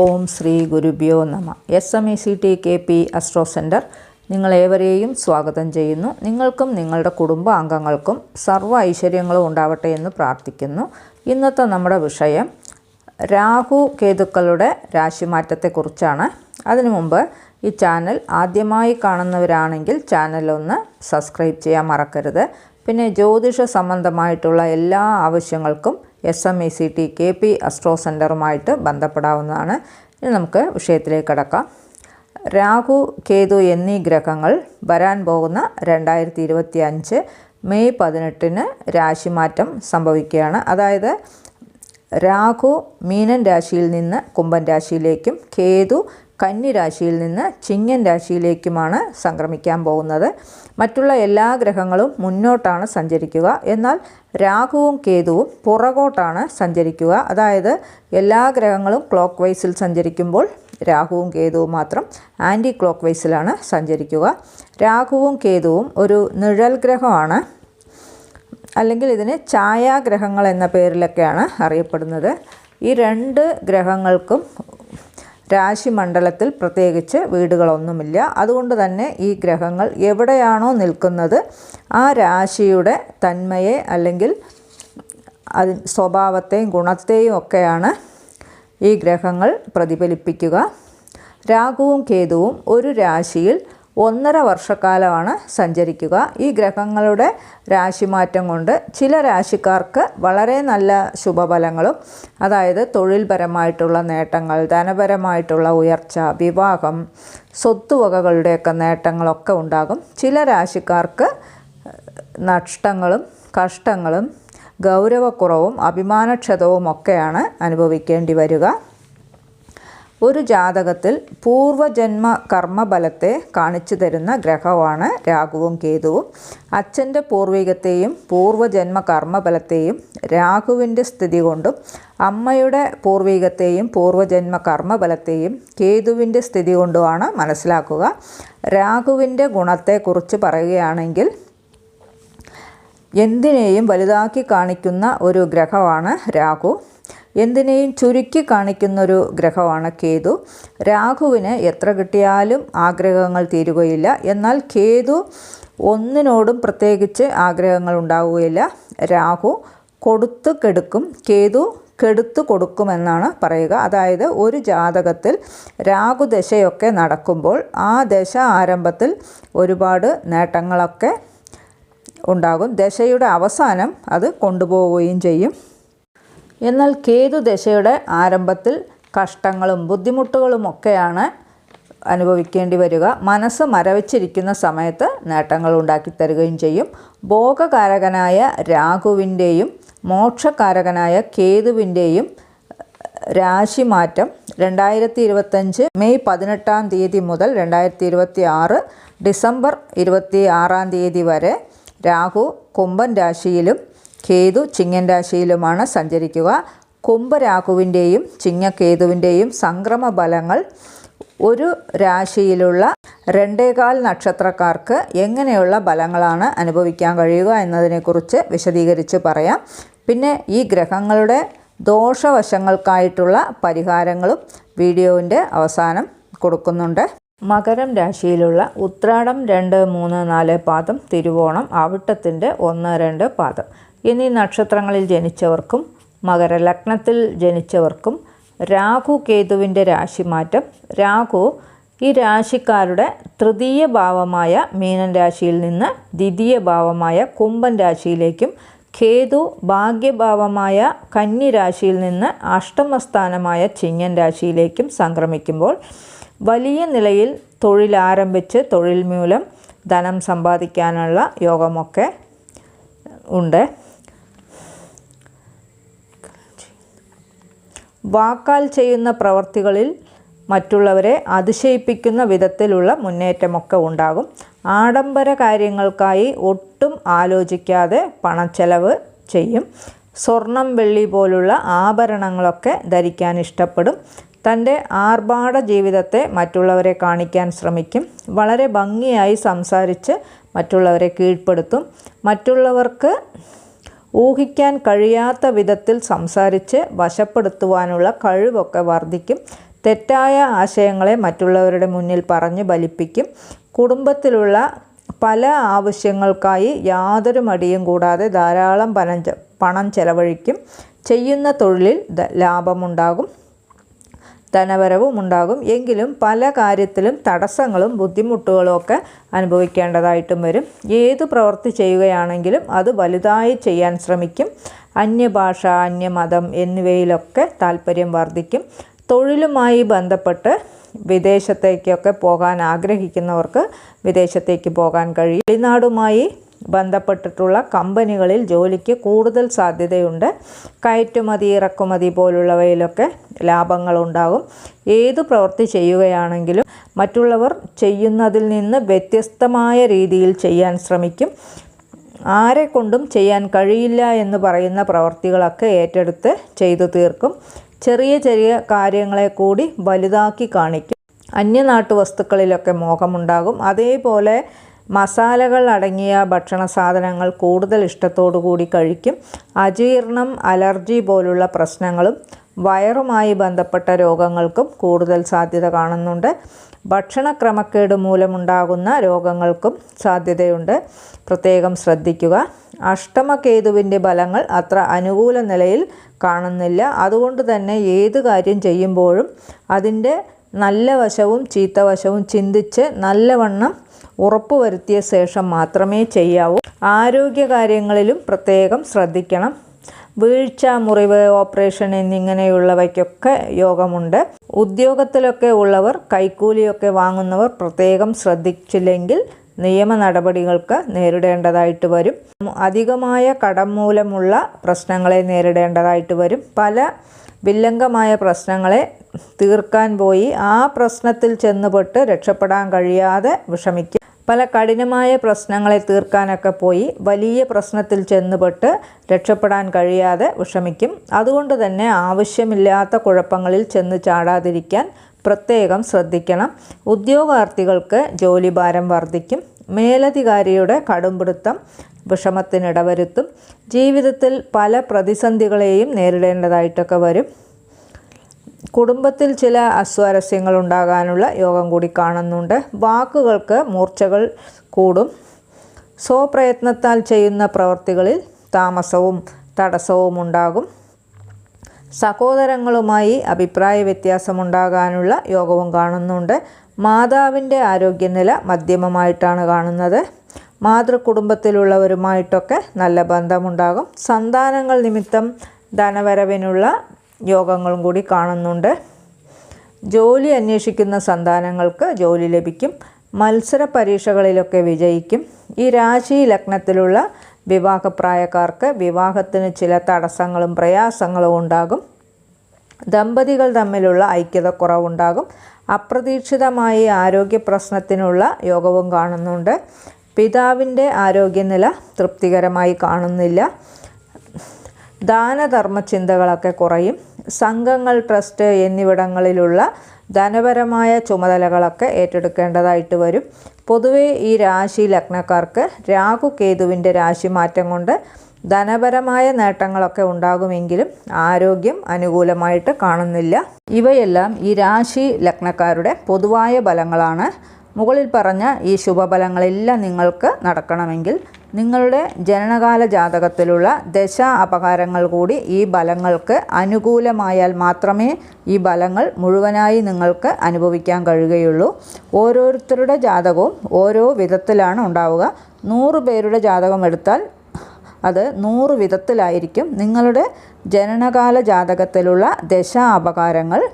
ഓം ശ്രീ ഗുരുഭ്യോ നമ. S M E C T K P astro centre നിങ്ങളേവരെയും സ്വാഗതം ചെയ്യുന്നു. നിങ്ങൾക്കും നിങ്ങളുടെ കുടുംബാംഗങ്ങൾക്കും സർവ ഐശ്വര്യങ്ങളും ഉണ്ടാവട്ടെ എന്ന് പ്രാർത്ഥിക്കുന്നു. ഇന്നത്തെ നമ്മുടെ വിഷയം രാഹു കേതുക്കളുടെ രാശിമാറ്റത്തെക്കുറിച്ചാണ്. അതിനു മുമ്പ് ഈ ചാനൽ ആദ്യമായി കാണുന്നവരാണെങ്കിൽ ചാനൽ ഒന്ന് സബ്സ്ക്രൈബ് ചെയ്യാൻ മറക്കരുത്. പിന്നെ ജ്യോതിഷ സംബന്ധമായിട്ടുള്ള എല്ലാ ആവശ്യങ്ങൾക്കും S M E C T K P astro സെന്ററുമായിട്ട് ബന്ധപ്പെടാവുന്നതാണ്. ഇനി നമുക്ക് വിഷയത്തിലേക്ക് കടക്കാം. രാഹു കേതു എന്നീ ഗ്രഹങ്ങൾ വരാൻ പോകുന്ന രണ്ടായിരത്തി ഇരുപത്തി അഞ്ച് മെയ് പതിനെട്ടിന് രാശിമാറ്റം സംഭവിക്കുകയാണ്. അതായത് രാഹു മീനൻ രാശിയിൽ നിന്ന് കുംഭൻ രാശിയിലേക്കും കേതു കന്നി രാശിയിൽ നിന്ന് ചിങ്ങൻ രാശിയിലേക്കുമാണ് സംക്രമിക്കാൻ പോകുന്നത്. മറ്റുള്ള എല്ലാ ഗ്രഹങ്ങളും മുന്നോട്ടാണ് സഞ്ചരിക്കുക. എന്നാൽ രാഹുവും കേതുവും പുറകോട്ടാണ് സഞ്ചരിക്കുക. അതായത് എല്ലാ ഗ്രഹങ്ങളും ക്ലോക്ക് വൈസിൽ സഞ്ചരിക്കുമ്പോൾ രാഹുവും കേതുവും മാത്രം ആന്റി ക്ലോക്ക് വൈസിലാണ് സഞ്ചരിക്കുക. രാഹുവും കേതുവും ഒരു നിഴൽ ഗ്രഹമാണ്. അല്ലെങ്കിൽ ഇതിന് ഛായാഗ്രഹങ്ങൾ എന്ന പേരിലൊക്കെയാണ് അറിയപ്പെടുന്നത്. ഈ രണ്ട് ഗ്രഹങ്ങൾക്കും രാശിമണ്ഡലത്തിൽ പ്രത്യേകിച്ച് വീടുകളൊന്നുമില്ല. അതുകൊണ്ട് തന്നെ ഈ ഗ്രഹങ്ങൾ എവിടെയാണോ നിൽക്കുന്നത് ആ രാശിയുടെ തന്മയെ അല്ലെങ്കിൽ അതി സ്വഭാവത്തെയും ഗുണത്തെയും ഒക്കെയാണ് ഈ ഗ്രഹങ്ങൾ പ്രതിഫലിപ്പിക്കുക. രാഹുവും കേതുവും ഒരു രാശിയിൽ ഒന്നര വർഷക്കാലമാണ് സഞ്ചരിക്കുക. ഈ ഗ്രഹങ്ങളുടെ രാശിമാറ്റം കൊണ്ട് ചില രാശിക്കാർക്ക് വളരെ നല്ല ശുഭഫലങ്ങളും അതായത് തൊഴിൽപരമായിട്ടുള്ള നേട്ടങ്ങൾ ധനപരമായിട്ടുള്ള ഉയർച്ച വിവാഹം സ്വത്തുവകകളുടെയൊക്കെ നേട്ടങ്ങളൊക്കെ ഉണ്ടാകും. ചില രാശിക്കാർക്ക് നഷ്ടങ്ങളും കഷ്ടങ്ങളും ഗൗരവക്കുറവും അഭിമാനക്ഷതവും ഒക്കെയാണ് അനുഭവിക്കേണ്ടി വരിക. ഒരു ജാതകത്തിൽ പൂർവജന്മ കർമ്മബലത്തെ കാണിച്ചു തരുന്ന ഗ്രഹമാണ് രാഹുവും കേതുവും. അച്ഛന്റെ പൂർവികത്തെയും പൂർവജന്മ കർമ്മബലത്തെയും രാഹുവിന്റെ സ്ഥിതി കൊണ്ടും അമ്മയുടെ പൂർവികത്തെയും പൂർവജന്മ കർമ്മബലത്തെയും കേതുവിന്റെ സ്ഥിതി കൊണ്ടുമാണ് മനസ്സിലാക്കുക. രാഹുവിന്റെ ഗുണത്തെക്കുറിച്ച് പറയുകയാണെങ്കിൽ എന്തിനേയും വലുതാക്കി കാണിക്കുന്ന ഒരു ഗ്രഹമാണ് രാഹു. എന്തിനേയും ചുരുക്കി കാണിക്കുന്നൊരു ഗ്രഹമാണ് കേതു. രാഹുവിന് എത്ര കിട്ടിയാലും ആഗ്രഹങ്ങൾ തീരുകയില്ല. എന്നാൽ കേതു ഒന്നിനോടും പ്രത്യേകിച്ച് ആഗ്രഹങ്ങൾ ഉണ്ടാവുകയില്ല. രാഹു കൊടുത്ത് കെടുക്കും. കേതു കെടുത്തു കൊടുക്കുമെന്നാണ് പറയുക. അതായത് ഒരു ജാതകത്തിൽ രാഹുദശയൊക്കെ നടക്കുമ്പോൾ ആ ദശ ആരംഭത്തിൽ ഒരുപാട് നേട്ടങ്ങളൊക്കെ ഉണ്ടാകും. ദശയുടെ അവസാനം അത് കൊണ്ടുപോവുകയും ചെയ്യും. എന്നാൽ കേതു ദശയുടെ ആരംഭത്തിൽ കഷ്ടങ്ങളും ബുദ്ധിമുട്ടുകളും ഒക്കെയാണ് അനുഭവിക്കേണ്ടി വരിക. മനസ്സ് മരവിച്ചിരിക്കുന്ന സമയത്ത് നേട്ടങ്ങൾ ഉണ്ടാക്കി തരികയും ചെയ്യും. ഭോഗകാരകനായ രാഹുവിന്റെയും മോക്ഷകാരകനായ കേതുവിന്റെയും രാശിമാറ്റം രണ്ടായിരത്തി ഇരുപത്തഞ്ച് മെയ് പതിനെട്ടാം തീയതി മുതൽ രണ്ടായിരത്തി ഇരുപത്തി ആറ് ഡിസംബർ ഇരുപത്തി ആറാം തീയതി വരെ രാഹു കുംഭൻ രാശിയിലും കേതു ചിങ്ങൻ രാശിയിലുമാണ് സഞ്ചരിക്കുക. കുംഭരാഹുവിന്റെയും ചിങ്ങക്കേതുവിന്റെയും സംക്രമ ബലങ്ങൾ ഒരു രാശിയിലുള്ള രണ്ടേകാൽ നക്ഷത്രക്കാർക്ക് എങ്ങനെയുള്ള ഫലങ്ങളാണ് അനുഭവിക്കാൻ കഴിയുക എന്നതിനെക്കുറിച്ച് വിശദീകരിച്ച് പറയാം. പിന്നെ ഈ ഗ്രഹങ്ങളുടെ ദോഷവശങ്ങൾക്കായിട്ടുള്ള പരിഹാരങ്ങളും വീഡിയോവിന്റെ അവസാനം കൊടുക്കുന്നുണ്ട്. മകരം രാശിയിലുള്ള ഉത്രാടം രണ്ട് മൂന്ന് നാല് പാദം തിരുവോണം അവിട്ടത്തിന്റെ ഒന്ന് രണ്ട് പാദം. എന്നീ നക്ഷത്രങ്ങളിൽ ജനിച്ചവർക്കും മകരലഗ്നത്തിൽ ജനിച്ചവർക്കും രാഹു കേതുവിന്റെ രാശിമാറ്റം രാഹു ഈ രാശിക്കാരുടെ തൃതീയ ഭാവമായ മീനൻ രാശിയിൽ നിന്ന് ദ്വിതീയ ഭാവമായ കുംഭൻ രാശിയിലേക്കും കേതു ഭാഗ്യഭാവമായ കന്നി രാശിയിൽ നിന്ന് അഷ്ടമസ്ഥാനമായ ചിങ്ങൻ രാശിയിലേക്കും സംക്രമിക്കുമ്പോൾ വലിയ നിലയിൽ തൊഴിൽ ആരംഭിച്ച് തൊഴിൽ മൂലം ധനം സമ്പാദിക്കാനുള്ള യോഗമൊക്കെ ഉണ്ട്. വാക്കാൽ ചെയ്യുന്ന പ്രവർത്തികളിൽ മറ്റുള്ളവരെ അതിശയിപ്പിക്കുന്ന വിധത്തിലുള്ള മുന്നേറ്റമൊക്കെ ഉണ്ടാകും. ആഡംബര കാര്യങ്ങൾക്കായി ഒട്ടും ആലോചിക്കാതെ പണച്ചെലവ് ചെയ്യും. സ്വർണം വെള്ളി പോലുള്ള ആഭരണങ്ങളൊക്കെ ധരിക്കാൻ ഇഷ്ടപ്പെടും. തന്റെ ആർഭാട ജീവിതത്തെ മറ്റുള്ളവരെ കാണിക്കാൻ ശ്രമിക്കും വളരെ ഭംഗിയായി സംസാരിച്ച് മറ്റുള്ളവരെ കീഴ്പ്പെടുത്തും മറ്റുള്ളവർക്ക് ഊഹിക്കാൻ കഴിയാത്ത വിധത്തിൽ സംസാരിച്ച് വശപ്പെടുത്തുവാനുള്ള കഴിവൊക്കെ വർദ്ധിക്കും തെറ്റായ ആശയങ്ങളെ മറ്റുള്ളവരുടെ മുന്നിൽ പറഞ്ഞ് ബലിപ്പിക്കും കുടുംബത്തിലുള്ള പല ആവശ്യങ്ങൾക്കായി യാതൊരു മടിയും കൂടാതെ ധാരാളം പണം പണം ചെലവഴിക്കും ചെയ്യുന്ന തൊഴിലിൽ ലാഭമുണ്ടാകും. ധനവരവും ഉണ്ടാകും. എങ്കിലും പല കാര്യത്തിലും തടസ്സങ്ങളും ബുദ്ധിമുട്ടുകളും ഒക്കെ അനുഭവിക്കേണ്ടതായിട്ടും വരും. ഏത് പ്രവൃത്തി ചെയ്യുകയാണെങ്കിലും അത് വലുതായി ചെയ്യാൻ ശ്രമിക്കും. അന്യഭാഷ അന്യമതം എന്നിവയിലൊക്കെ താല്പര്യം വർദ്ധിക്കും. തൊഴിലുമായി ബന്ധപ്പെട്ട് വിദേശത്തേക്കൊക്കെ പോകാൻ ആഗ്രഹിക്കുന്നവർക്ക് വിദേശത്തേക്ക് പോകാൻ കഴിയും. വെളിനാടുമായി ബന്ധപ്പെട്ടിട്ടുള്ള കമ്പനികളിൽ ജോലിക്ക് കൂടുതൽ സാധ്യതയുണ്ട്. കയറ്റുമതി ഇറക്കുമതി പോലുള്ളവയിലൊക്കെ ലാഭങ്ങളുണ്ടാകും. ഏത് പ്രവൃത്തി ചെയ്യുകയാണെങ്കിലും മറ്റുള്ളവർ ചെയ്യുന്നതിൽ നിന്ന് വ്യത്യസ്തമായ രീതിയിൽ ചെയ്യാൻ ശ്രമിക്കും. ആരെ കൊണ്ടും ചെയ്യാൻ കഴിയില്ല എന്ന് പറയുന്ന പ്രവൃത്തികളൊക്കെ ഏറ്റെടുത്ത് ചെയ്തു തീർക്കും. ചെറിയ ചെറിയ കാര്യങ്ങളെ കൂടി വലുതാക്കി കാണിക്കും. അന്യനാട്ടു വസ്തുക്കളിലൊക്കെ മോഹമുണ്ടാകും. അതേപോലെ മസാലകൾ അടങ്ങിയ ഭക്ഷണ സാധനങ്ങൾ കൂടുതൽ ഇഷ്ടത്തോടു കൂടി കഴിക്കും. അജീർണം അലർജി പോലുള്ള പ്രശ്നങ്ങളും വയറുമായി ബന്ധപ്പെട്ട രോഗങ്ങൾക്കും കൂടുതൽ സാധ്യത കാണുന്നുണ്ട്. ഭക്ഷണക്രമക്കേട് മൂലമുണ്ടാകുന്ന രോഗങ്ങൾക്കും സാധ്യതയുണ്ട്. പ്രത്യേകം ശ്രദ്ധിക്കുക. അഷ്ടമകേതുവിന്റെ ഫലങ്ങൾ അത്ര അനുകൂല നിലയിൽ കാണുന്നില്ല. അതുകൊണ്ട് തന്നെ ഏത് കാര്യം ചെയ്യുമ്പോഴും അതിന്റെ നല്ല വശവും ചീത്ത വശവും ചിന്തിച്ച് നല്ലവണ്ണം ഉറപ്പുവരുത്തിയ ശേഷം മാത്രമേ ചെയ്യാവൂ. ആരോഗ്യകാര്യങ്ങളിലും പ്രത്യേകം ശ്രദ്ധിക്കണം. വീഴ്ച മുറിവ് ഓപ്പറേഷൻ എന്നിങ്ങനെയുള്ളവയ്ക്കൊക്കെ യോഗമുണ്ട്. ഉദ്യോഗത്തിലൊക്കെ ഉള്ളവർ കൈക്കൂലിയൊക്കെ വാങ്ങുന്നവർ പ്രത്യേകം ശ്രദ്ധിച്ചില്ലെങ്കിൽ നിയമ നടപടികൾക്ക് നേരിടേണ്ടതായിട്ട് വരും. അധികമായ കടം മൂലമുള്ള പ്രശ്നങ്ങളെ നേരിടേണ്ടതായിട്ട് വരും. പല വില്ലംഗമായ പ്രശ്നങ്ങളെ തീർക്കാൻ പോയി ആ പ്രശ്നത്തിൽ ചെന്നുപെട്ട് രക്ഷപ്പെടാൻ കഴിയാതെ വിഷമിക്കും പല കഠിനമായ പ്രശ്നങ്ങളെ തീർക്കാനൊക്കെ പോയി വലിയ പ്രശ്നത്തിൽ ചെന്നുപെട്ട് രക്ഷപ്പെടാൻ കഴിയാതെ വിഷമിക്കും. അതുകൊണ്ട് തന്നെ ആവശ്യമില്ലാത്ത കുഴപ്പങ്ങളിൽ ചെന്ന് ചാടാതിരിക്കാൻ പ്രത്യേകം ശ്രദ്ധിക്കണം. ഉദ്യോഗാർത്ഥികൾക്ക് ജോലിഭാരം വർദ്ധിക്കും. മേലധികാരിയുടെ കടുംപിടുത്തം വിഷമത്തിനിടവരുത്തും. ജീവിതത്തിൽ പല പ്രതിസന്ധികളെയും നേരിടേണ്ടതായിട്ടൊക്കെ വരും. കുടുംബത്തിൽ ചില അസ്വാരസ്യങ്ങൾ ഉണ്ടാകാനുള്ള യോഗം കൂടി കാണുന്നുണ്ട്. വാക്കുകൾക്ക് മൂർച്ചകൾ കൂടും. സ്വപ്രയത്നത്താൽ ചെയ്യുന്ന പ്രവർത്തികളിൽ താമസവും തടസ്സവും ഉണ്ടാകും. സഹോദരങ്ങളുമായി അഭിപ്രായ വ്യത്യാസമുണ്ടാകാനുള്ള യോഗവും കാണുന്നുണ്ട്. മാതാവിന്റെ ആരോഗ്യനില മധ്യമമായിട്ടാണ് കാണുന്നത്. മാതൃകുടുംബത്തിലുള്ളവരുമായിട്ടൊക്കെ നല്ല ബന്ധമുണ്ടാകും സന്താനങ്ങൾ നിമിത്തം ധനവരവിനുള്ള യോഗങ്ങളും കൂടി കാണുന്നുണ്ട്. ജോലി അന്വേഷിക്കുന്ന സന്താനങ്ങൾക്ക് ജോലി ലഭിക്കും. മത്സര പരീക്ഷകളിലൊക്കെ വിജയിക്കും. ഈ രാശി ലഗ്നത്തിലുള്ള വിവാഹപ്രായക്കാർക്ക് വിവാഹത്തിന് ചില തടസ്സങ്ങളും പ്രയാസങ്ങളും ഉണ്ടാകും. ദമ്പതികൾ തമ്മിലുള്ള ഐക്യത കുറവുണ്ടാകും അപ്രതീക്ഷിതമായി ആരോഗ്യ പ്രശ്നത്തിനുള്ള യോഗവും കാണുന്നുണ്ട്. പിതാവിന്റെ ആരോഗ്യനില തൃപ്തികരമായി കാണുന്നില്ല. ദാനധർമ്മ ചിന്തകളൊക്കെ കുറയും. സംഘങ്ങൾ ട്രസ്റ്റ് എന്നിവിടങ്ങളിലുള്ള ധനപരമായ ചുമതലകളൊക്കെ ഏറ്റെടുക്കേണ്ടതായിട്ട് വരും. പൊതുവേ ഈ രാശി ലഗ്നക്കാർക്ക് രാഹു കേതുവിന്റെ രാശി മാറ്റം കൊണ്ട് ധനപരമായ നേട്ടങ്ങളൊക്കെ ഉണ്ടാകുമെങ്കിലും ആരോഗ്യം അനുകൂലമായിട്ട് കാണുന്നില്ല. ഇവയെല്ലാം ഈ രാശി ലഗ്നക്കാരുടെ പൊതുവായ ബലങ്ങളാണ് മുകളിൽ പറഞ്ഞ ഈ ശുഭഫലങ്ങളെല്ലാം നിങ്ങൾക്ക് നടക്കണമെങ്കിൽ നിങ്ങളുടെ ജനനകാല ജാതകത്തിലുള്ള ദശ അപകാരങ്ങൾ കൂടി ഈ ബലങ്ങൾക്ക് അനുകൂലമായാൽ മാത്രമേ ഈ ബലങ്ങൾ മുഴുവനായി നിങ്ങൾക്ക് അനുഭവിക്കാൻ കഴിയുകയുള്ളൂ. ഓരോരുത്തരുടെ ജാതകവും ഓരോ വിധത്തിലാണ് ഉണ്ടാവുക. നൂറ് പേരുടെ ജാതകം എടുത്താൽ അത് നൂറ് വിധത്തിലായിരിക്കും. നിങ്ങളുടെ ജനനകാല ജാതകത്തിലുള്ള ദശ അപകാരങ്ങൾ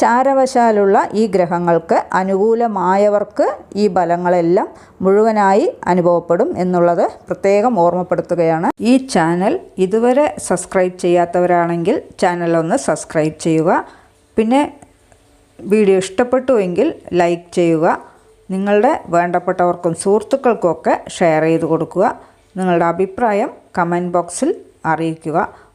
ചാരവശാലുള്ള ഈ ഗ്രഹങ്ങൾക്ക് അനുകൂലമായവർക്ക് ഈ ഫലങ്ങളെല്ലാം മുഴുവനായി അനുഭവപ്പെടും എന്നുള്ളത് പ്രത്യേകം ഓർമ്മപ്പെടുത്തുകയാണ്. ഈ ചാനൽ ഇതുവരെ സബ്സ്ക്രൈബ് ചെയ്യാത്തവരാണെങ്കിൽ ചാനൽ ഒന്ന് സബ്സ്ക്രൈബ് ചെയ്യുക. പിന്നെ വീഡിയോ ഇഷ്ടപ്പെട്ടുവെങ്കിൽ ലൈക്ക് ചെയ്യുക. നിങ്ങളുടെ വേണ്ടപ്പെട്ടവർക്കും സുഹൃത്തുക്കൾക്കുമൊക്കെ ഷെയർ ചെയ്ത് കൊടുക്കുക. നിങ്ങളുടെ അഭിപ്രായം കമന്റ് ബോക്സിൽ അറിയിക്കുക.